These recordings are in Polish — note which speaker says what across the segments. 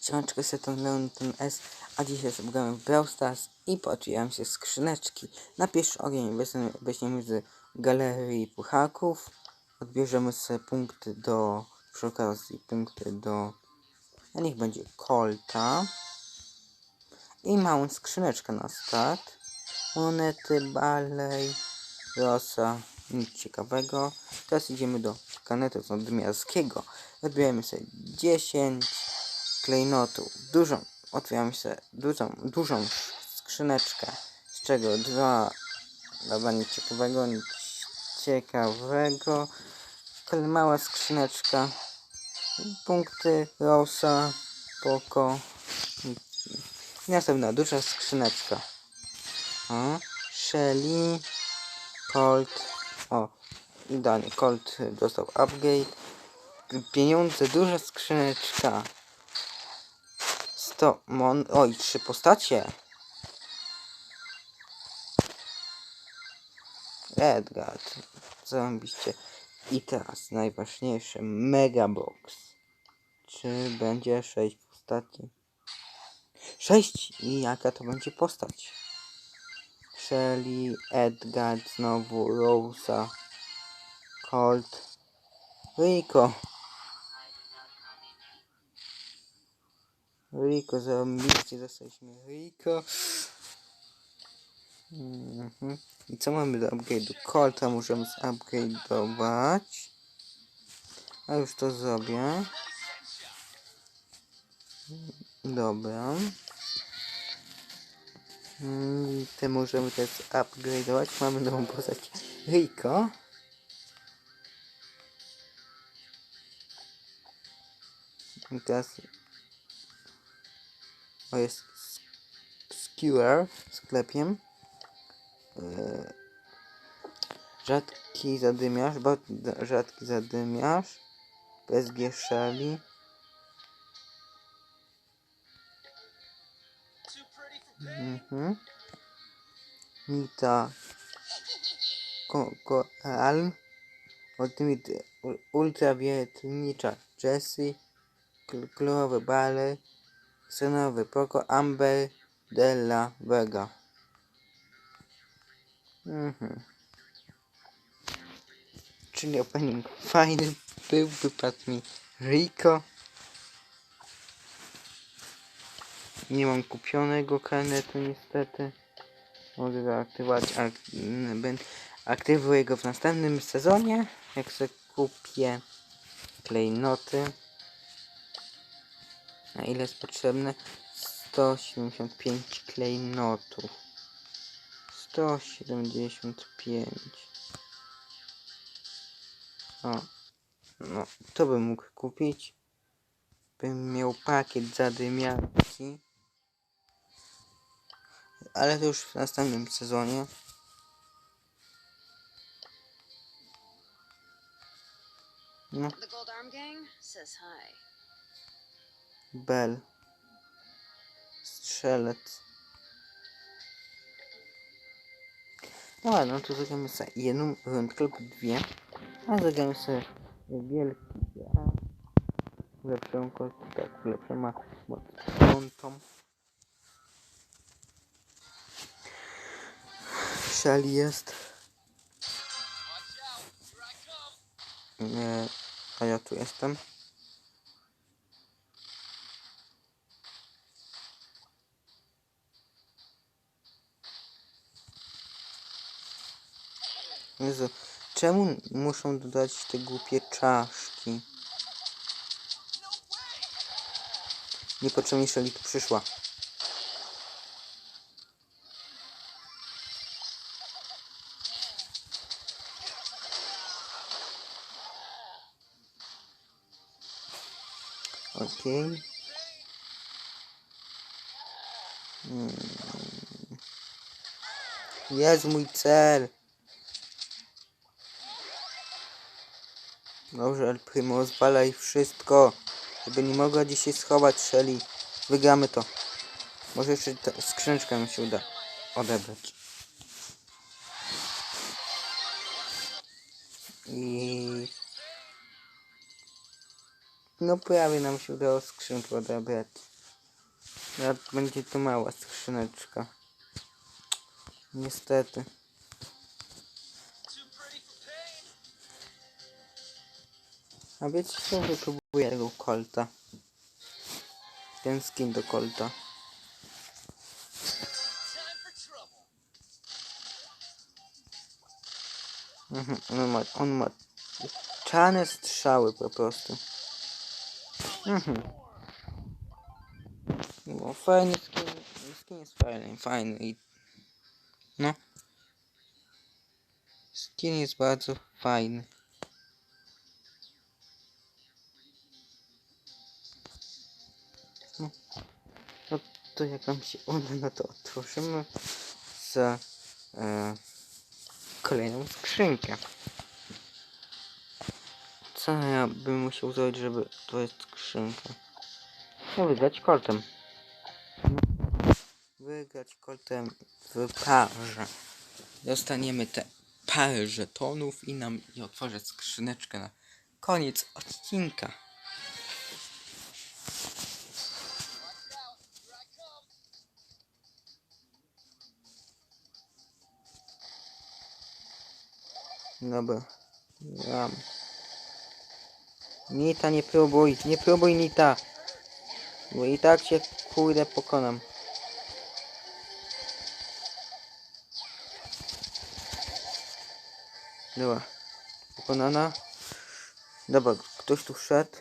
Speaker 1: Siemanczko, jestem Leonton S, a dzisiaj sobie gramy w Brawl Stars i pootwieram się skrzyneczki. Na pierwszy ogień weźmiemy- z galerii puchaków, odbierzemy sobie punkty do, przy okazji punkty do, a niech będzie Colta i małą skrzyneczkę na start. Monety, balej, rosa, nic ciekawego. Teraz idziemy do kanetu nadmiarskiego. Odbieramy sobie 10 klejnotów. Dużą, otwieramy sobie dużą, dużą skrzyneczkę, z czego dwa dobra nic ciekawego, nic ciekawego. Mała skrzyneczka. Punkty, rosa, poko. Następna duża skrzyneczka. O, Shelly, Colt. O, idealnie. Colt dostał upgrade. Pieniądze, duża skrzyneczka. 100 mon... Oj, trzy postacie. Edgard. Zarąbiście. I teraz najważniejsze. Megabox. Czy będzie 6 postaci? 6! I jaka to będzie postać? Shelly, Edgard, znowu Rosa, Colt, Rico. Rico, zarobiście dostaliśmy Rico. Mhm. I co mamy do upgrade'u? Colta możemy zupgrade'ować. A już to zrobię. Dobra. Mm, Te możemy też upgrade'ować. Mamy nową postać Rico. I teraz o jest skewer sklepiem. Yy, rzadki zadymiarz, rzadki zadymiarz. PSG Shelly. Mhm. Nita Ko- Koral Ultimate Ultrawiertnicza Jessie Kl- Kolorowy Bale Synowy Poco Amber Della Vega mhm. Czyli opening fajny był, wypadł mi Rico Nie mam kupionego karnetu niestety. Mogę go aktywować, ak ben- aktywuję go w następnym sezonie, jak sobie kupię klejnoty. Na ile jest potrzebne? 175 klejnotów. 175. O, no, to bym mógł kupić. Bym miał pakiet zadymiarki. Ale to już w następnym sezonie. No,
Speaker 2: The Gold Arm Gang says hi.
Speaker 1: Bell. Strzelec. No ładno, no to zagramy sobie jedną rundkę lub dwie. A zagramy sobie wielki A. Lepszą kostkę, tak, lepszą ma moc piątą. Shelly jest. Nie, a ja tu jestem. Jezu, czemu muszą dodać te głupie czaszki? Niepotrzebnie Shelly tu przyszła. Okej. Hmm. Jest mój cel. Dobrze, El Primo, zwalaj wszystko. Żeby nie mogła dzisiaj schować Shelly. Wygramy to. Może jeszcze skrzyneczkę mi się uda odebrać. I... No prawie nam się udało skrzynkę odebrać. Ja, będzie to mała skrzyneczka. Niestety. A wiecie co? Wypróbuję tego kolta. Ten skin do kolta. Mhm, on ma, on ma czarne strzały po prostu. Mhm. No, fajny skin, skin jest fajny, fajny i no. Skin jest bardzo fajny. To jak wam się uda, no to otworzymy za e, kolejną skrzynkę. Co ja bym musiał zrobić, żeby to jest skrzynka? No wygrać koltem. Wygrać koltem w parze. Dostaniemy te parę żetonów i nam i otworzę skrzyneczkę na koniec odcinka. Dobra. Ram. Nita, nie próbuj, nie próbuj Nita. Bo i tak cię kurde pokonam. Dobra. Pokonana. Dobra, ktoś tu wszedł.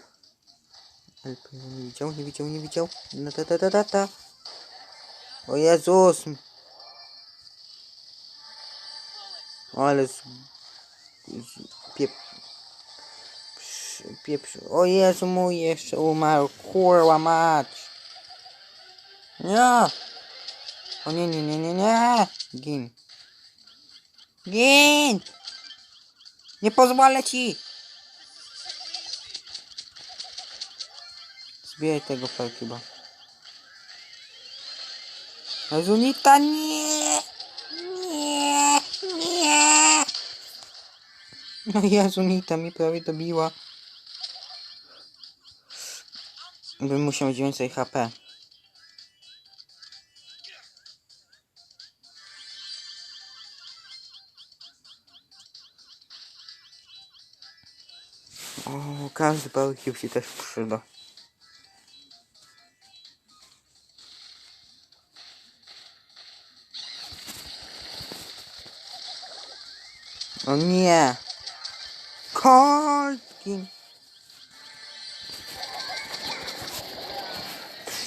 Speaker 1: Ale nie widział, nie widział, nie widział. No ta ta ta ta ta. O Jezus. Ale z... z piep... Psz- Pieprz... O Jezu mój jeszcze umarł. Kurwa mać. Nie. O nie, nie, nie, nie, nie. Gin. Gin. Nie pozwolę ci. Zbieraj tego Perkiba. Azunita nie. Nie. Nie. No Jazunita mi prawie dobiła. Bym musiał mieć więcej HP. O, każdy barbecue się też przyda. O nie! Kolkin!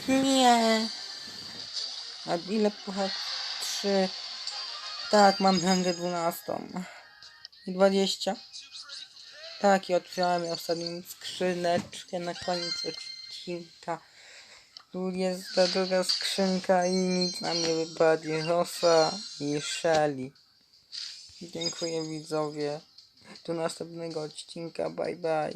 Speaker 1: Nie! A ile puchar? Trzy. Tak, mam rangę 12. I 20. Tak, i otwierałem ostatnią skrzyneczkę na koniec odcinka. Tu jest ta druga skrzynka i nic nam nie wypadnie. Rosa i Shelly. Dziękuję widzowie. Do następnego odcinka. Bye bye.